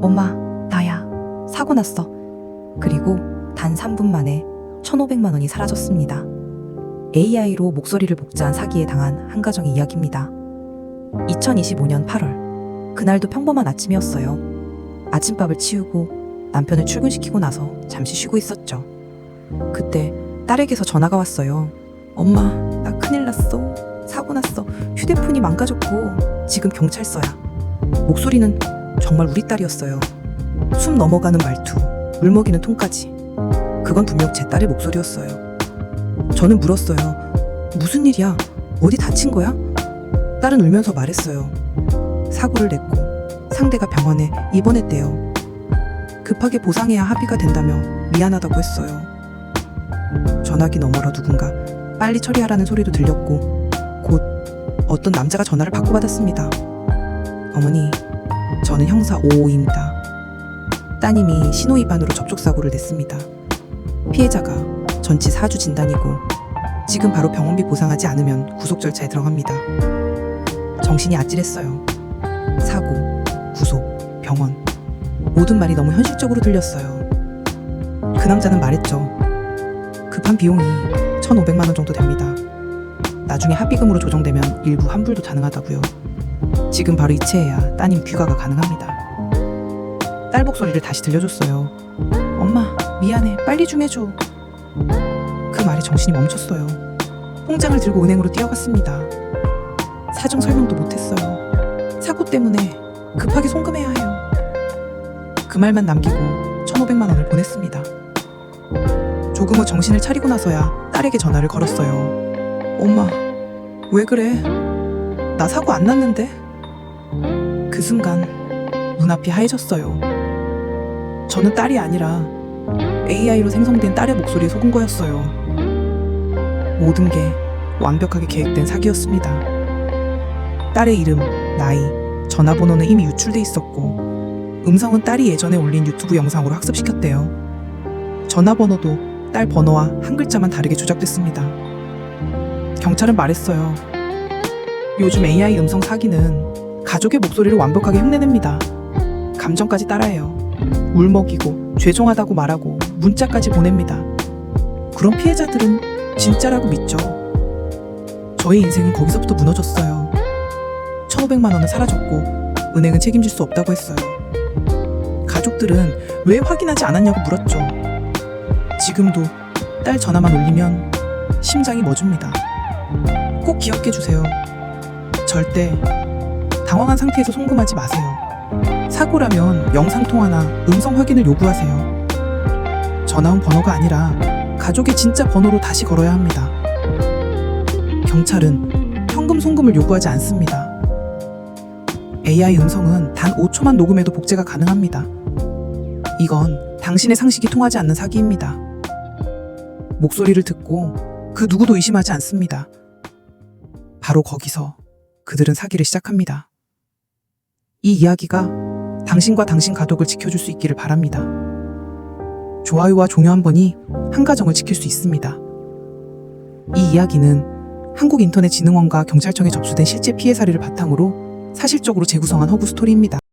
엄마, 나야. 사고 났어. 그리고 단 3분 만에 1,500만 원이 사라졌습니다. AI로 목소리를 복제한 사기에 당한 한 가정의 이야기입니다. 2025년 8월. 그날도 평범한 아침이었어요. 아침밥을 치우고 남편을 출근시키고 나서 잠시 쉬고 있었죠. 그때 딸에게서 전화가 왔어요. 엄마, 나 큰일 났어. 사고 났어. 휴대폰이 망가졌고 지금 경찰서야. 목소리는 정말 우리 딸이었어요. 숨 넘어가는 말투, 물먹이는 톤까지. 그건 분명 제 딸의 목소리였어요. 저는 물었어요. 무슨 일이야? 어디 다친 거야? 딸은 울면서 말했어요. 사고를 냈고 상대가 병원에 입원했대요. 급하게 보상해야 합의가 된다며 미안하다고 했어요. 전화기 너머로 누군가 빨리 처리하라는 소리도 들렸고 곧 어떤 남자가 전화를 받고 받았습니다. 어머니, 저는 형사 55입니다. 따님이 신호위반으로 접촉사고를 냈습니다. 피해자가 전치 4주 진단이고 지금 바로 병원비 보상하지 않으면 구속 절차에 들어갑니다. 정신이 아찔했어요. 사고, 구속, 병원 모든 말이 너무 현실적으로 들렸어요. 그 남자는 말했죠. 급한 비용이 1,500만 원 정도 됩니다. 나중에 합의금으로 조정되면 일부 환불도 가능하다고요. 지금 바로 이체해야 따님 귀가가 가능합니다. 딸 목소리를 다시 들려줬어요. 엄마, 미안해. 빨리 좀 해줘. 그 말에 정신이 멈췄어요. 통장을 들고 은행으로 뛰어갔습니다. 사정 설명도 못했어요. 사고 때문에 급하게 송금해야 해요. 그 말만 남기고 1,500만 원을 보냈습니다. 조금 후 정신을 차리고 나서야 딸에게 전화를 걸었어요. 엄마, 왜 그래? 나 사고 안 났는데? 그 순간 눈앞이 하얘졌어요. 저는 딸이 아니라 AI로 생성된 딸의 목소리에 속은 거였어요. 모든 게 완벽하게 계획된 사기였습니다. 딸의 이름, 나이, 전화번호는 이미 유출돼 있었고 음성은 딸이 예전에 올린 유튜브 영상으로 학습시켰대요. 전화번호도 딸 번호와 한 글자만 다르게 조작됐습니다. 경찰은 말했어요. 요즘 AI 음성 사기는 가족의 목소리를 완벽하게 흉내냅니다. 감정까지 따라해요. 울먹이고 죄송하다고 말하고 문자까지 보냅니다. 그런 피해자들은 진짜라고 믿죠. 저의 인생은 거기서부터 무너졌어요. 1,500만 원은 사라졌고 은행은 책임질 수 없다고 했어요. 가족들은 왜 확인하지 않았냐고 물었죠. 지금도 딸 전화만 울리면 심장이 멎습니다. 꼭 기억해 주세요. 절대 당황한 상태에서 송금하지 마세요. 사고라면 영상통화나 음성 확인을 요구하세요. 전화 온 번호가 아니라 가족의 진짜 번호로 다시 걸어야 합니다. 경찰은 현금 송금을 요구하지 않습니다. AI 음성은 단 5초만 녹음해도 복제가 가능합니다. 이건 당신의 상식이 통하지 않는 사기입니다. 목소리를 듣고 그 누구도 의심하지 않습니다. 바로 거기서 그들은 사기를 시작합니다. 이 이야기가 당신과 당신 가족을 지켜줄 수 있기를 바랍니다. 좋아요와 종료 한 번이 한 가정을 지킬 수 있습니다. 이 이야기는 한국인터넷진흥원과 경찰청에 접수된 실제 피해 사례를 바탕으로 사실적으로 재구성한 허구 스토리입니다.